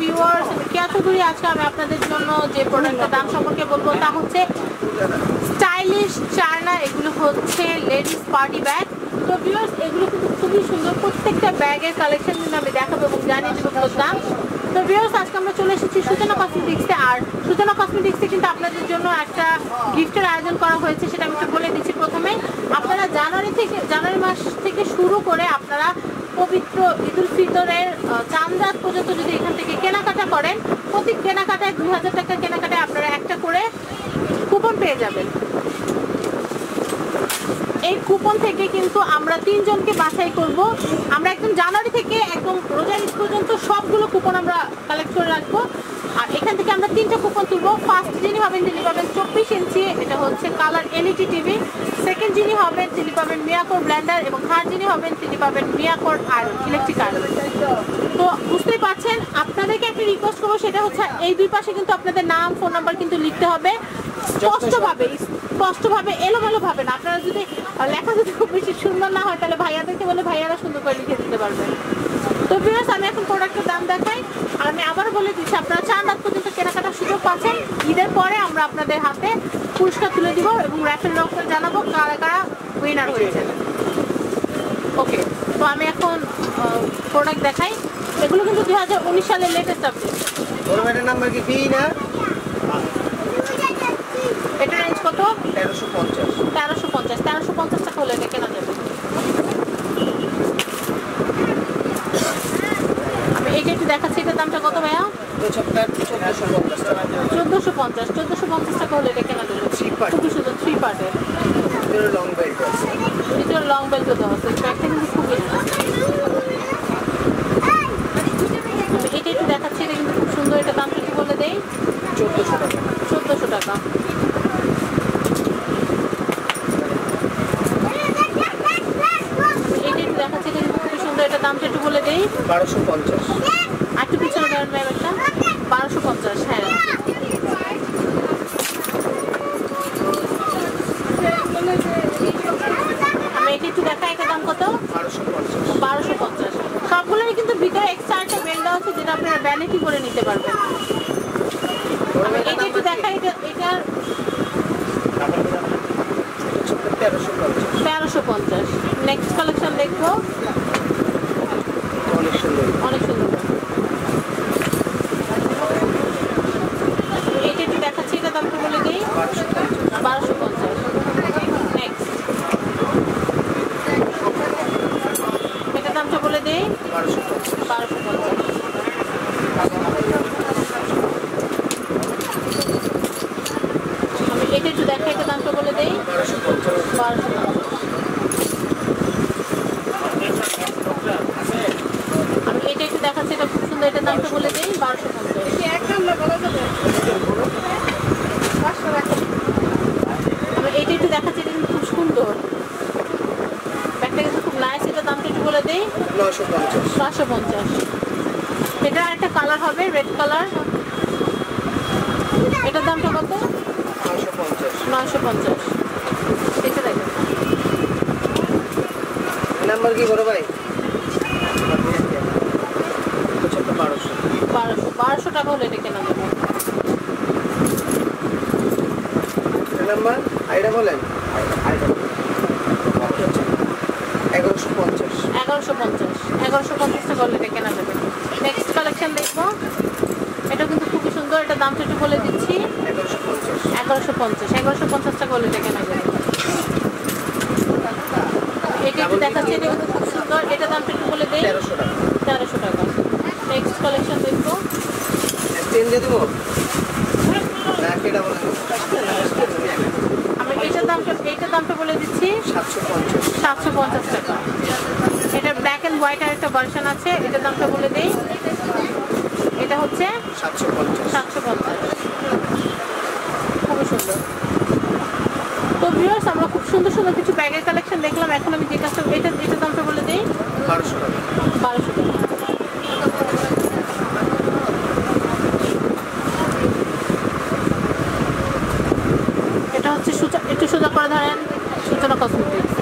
Viewers কেয়া চৌধুরী। আজকে আমি আপনাদের জন্য যে দাম সম্পর্কে বলব, তা হচ্ছে স্টাইলিশ চায়না, এগুলো হচ্ছে লেডিস পার্টি ব্যাগ। তো ভিউয়ার্স, এগুলো কিন্তু খুবই সুন্দর। প্রত্যেকটা ব্যাগের কালেকশন কিন্তু আমি দেখাবো এবং জানিয়ে দেবো দাম। তো ভিউয়ার্স, আজকে আমরা চলে এসেছি সূচনা কসমেটিক্সে আর সূচনা কসমেটিক্সে কিন্তু আপনাদের জন্য একটা গিফটের আয়োজন করা হয়েছে, সেটা আমি একটু বলে দিচ্ছি প্রথমে। আপনারা জানুয়ারি থেকে জানুয়ারি মাস থেকে শুরু করে আপনারা পবিত্র ঈদুল ফিতরের চামড়াত পর্যন্ত যদি এখান থেকে কেনাকাটা করেন, প্রতি কেনাকাটায় দুই হাজার টাকা কেনাকাটায় আপনারা একটা করে কুপন পেয়ে যাবেন। এই কুপন থেকে কিন্তু আমরা তিনজনকে বাছাই করব। আমরা একদম জানুয়ারি থেকে একদম রোজার পর্যন্ত সবগুলো কুপন আমরা কালেক্ট করে রাখব। আর এখান থেকে আমরা তিনটা কুপন তুলবো। ফার্স্ট যিনি হবেন তিনি পাবেন চব্বিশ ইঞ্চি। এটা হচ্ছে কালার এলইডি টিভি সেকেন্ড যিনি হবেন তিনি পাবেন মিয়াকোর ব্ল্যান্ডার এবং থার্ড যিনি হবেন, তিনি পাবেন মিয়াকোর আয়রন ইলেকট্রিক আয়রন তো বুঝতেই পারছেন, আপনাদেরকে একটা রিকোয়েস্ট করব, সেটা হচ্ছে এই দুই পাশে কিন্তু আপনাদের নাম ফোন নাম্বার কিন্তু লিখতে হবে। স্পষ্টভাবে স্পষ্টভাবে এলোমেলো ভাবে না। আপনারা যদি লেখা যদি খুব বেশি সুন্দর না হয়, তাহলে ভাইয়াদেরকে বলে ভাইয়ারা সুন্দর করে লিখে দিতে পারবেন তো বিয়াস আমি এখন প্রোডাক্টের দাম দেখাই। আমি আবারও বলে দিচ্ছি, আপনারা চার রাত পর্যন্ত কেনাকাটার সুযোগ পাচ্ছেন। ঈদের পরে আমরা আপনাদের হাতে পুরস্কার তুলে দিব এবং র্যাফেল রক জানাব কারা কারা উইনার হয়েছে ওকে তো আমি এখন প্রোডাক্ট দেখাই। এগুলো কিন্তু দুই হাজার উনিশ সালের লেটেস্ট আপডেট নাম্বার কি না এটা তেরোশো পঞ্চাশ। তেরোশো পঞ্চাশ। তেরোশো পঞ্চাশ টাকা হলে এটা কেনা যাবে? আমি এই যে একটু দেখাচ্ছি এটার দামটা কত ভাইয়া? চোদ্দোশো পঞ্চাশ চোদ্দোশো পঞ্চাশ টাকা হলে এটা কেনা যাবে. খুবই সুন্দর থ্রি পার্টের লং বেল্ট আছে। এটা লং বেল্ট দেওয়া আছে। ব্যাগটা কিন্তু খুবই আমি এটা একটু দেখাচ্ছি এটা কিন্তু খুব সুন্দর এটা দামটা একটু বলে দেই চোদ্দোশো টাকা চোদ্দোশো টাকা এইটা একটু দেখাচ্ছি এটা কিন্তু খুবই সুন্দর এটা দামটা একটু বলে দেই। বারোশো পঞ্চাশ। আর একটু পিছনে দেওয়ার ম্যাম একটা বারোশো পঞ্চাশ হ্যাঁ। আমি এটা একটু দেখাই এটা দাম কত? বারোশো পঞ্চাশ। সবগুলোরই কিন্তু ভিতরে এক্সট্রা একটা বেল দেওয়া আছে যেটা আপনারা ভ্যানিটি করে নিতে পারবেন? আমি এটা একটু দেখাই এটা এটার তেরোশো পঞ্চাশ। নেক্সট কালেকশন দেখব অনেক সুন্দর অনেক সুন্দর আমি এটা একটু দেখাচ্ছি এটা দামটা বলে দিই বারোশো পঞ্চাশ বারোশো পঞ্চাশ নেক্সট এটার দামটা বলে দিই বারোশো পঞ্চাশ বারোশো পঞ্চাশ আমি এটা একটু দেখা এটা দামটা বলে দিই। বারোশো আমি এটা একটু দেখাচ্ছি এটা খুব সুন্দর এটার দামটা বলে দিই বারোশো পঞ্চাশ। আমি এইটা একটু দেখাচ্ছি এটা কিন্তু খুব সুন্দর। ব্যাগটা কিন্তু খুব নাইস এটা দামটা একটু বলে দিই। নশো পঞ্চাশ। এটা একটা কালার হবে রেড কালার এটার দামটা কত? পঞ্চাশ নয়শো পঞ্চাশ এটা দেখেন নাম্বার কি বড় ভাই? বারোশো। বারোশো বারোশো টাকা হলে এটা কেনা যাবে নাম্বার? আইডা বলেন। এগারোশো পঞ্চাশ। এগারোশো পঞ্চাশ। এগারোশো পঞ্চাশ টাকা হলে এটা কেনা যাবে নেক্সট কালেকশন দেখব এটা কিন্তু খুবই সুন্দর এটা দামটা একটু বলে দিচ্ছি এগারোশো পঞ্চাশ এগারোশো পঞ্চাশ এগারোশো পঞ্চাশ টাকা হলে এটা কেনা যাবে এটা একটু দেখাচ্ছি এটা কিন্তু খুব সুন্দর। এটা দামটা একটু বলে দিই। তেরোশো টাকা। তেরোশো টাকা। নেক্সট কালেকশন দেখব। পেন দিয়ে দেবো? না কেটা আমি এটার দামটা এইটার দামটা বলে দিচ্ছি। সাতশো পঞ্চাশ। টাকা। এটা ব্ল্যাক অ্যান্ড হোয়াইট আর একটা ভার্সন আছে এটার দামটা বলে দিই। এটা হচ্ছে সাতশো পঞ্চাশ। সাতশো পঞ্চাশ খুবই সুন্দর তো ভিউয়ার্স আমরা খুব সুন্দর সুন্দর কিছু ব্যাগের কালেকশন দেখলাম। এখন আমি যে কাজটা এটা এটার দামটা বলে দিই। বারোশো টাকা। বারোশো টাকা। এটা হচ্ছে সুচা- একটু সোজা করে ধরেন Suchona cosmetics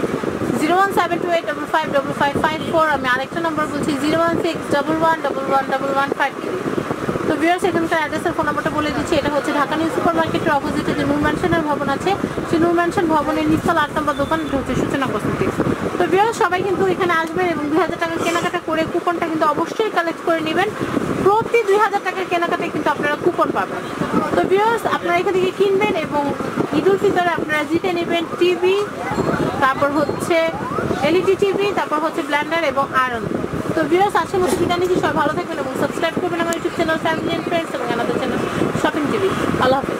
zero one seven two eight double five double five five four. আমি আরেকটা নম্বর বলছি zero one six double one double one double one five three. Viewers এখানকার অ্যাড্রেসের ফোন নাম্বারটা বলে দিচ্ছি। এটা হচ্ছে ঢাকা নিউ সুপার মার্কেটের অপোজিটে যে নূর ম্যানশনের ভবন আছে, সেই নূর ম্যানশন ভবনের নিচতলা আট নম্বর দোকান হচ্ছে সূচনা কসমেটিক্স তো ভিউয়ার্স সবাই কিন্তু এখানে আসবেন এবং দুই হাজার টাকা কেনাকাটা করে কুপনটা কিন্তু অবশ্যই কালেক্ট করে নেবেন। প্রতি দুই হাজার টাকার কেনাকাটায় কিন্তু আপনারা কুপন পাবেন। তো ভিউয়ার্স আপনারা এখান থেকে কিনবেন এবং ঈদুল ফিতরে আপনারা জিতে নেবেন টিভি তারপর হচ্ছে এলইডি টিভি তারপর হচ্ছে ব্ল্যান্ডার এবং আয়রন। তো ভিউয়ার্স আজকের মতো বিদায় নিচ্ছি সবাই ভালো থাকবেন এবং সাবস্ক্রাইব করবেন আমার YouTube channel family and friends এবং আমাদের চ্যানেল শপিং টিভি আল্লাহ হাফিজ।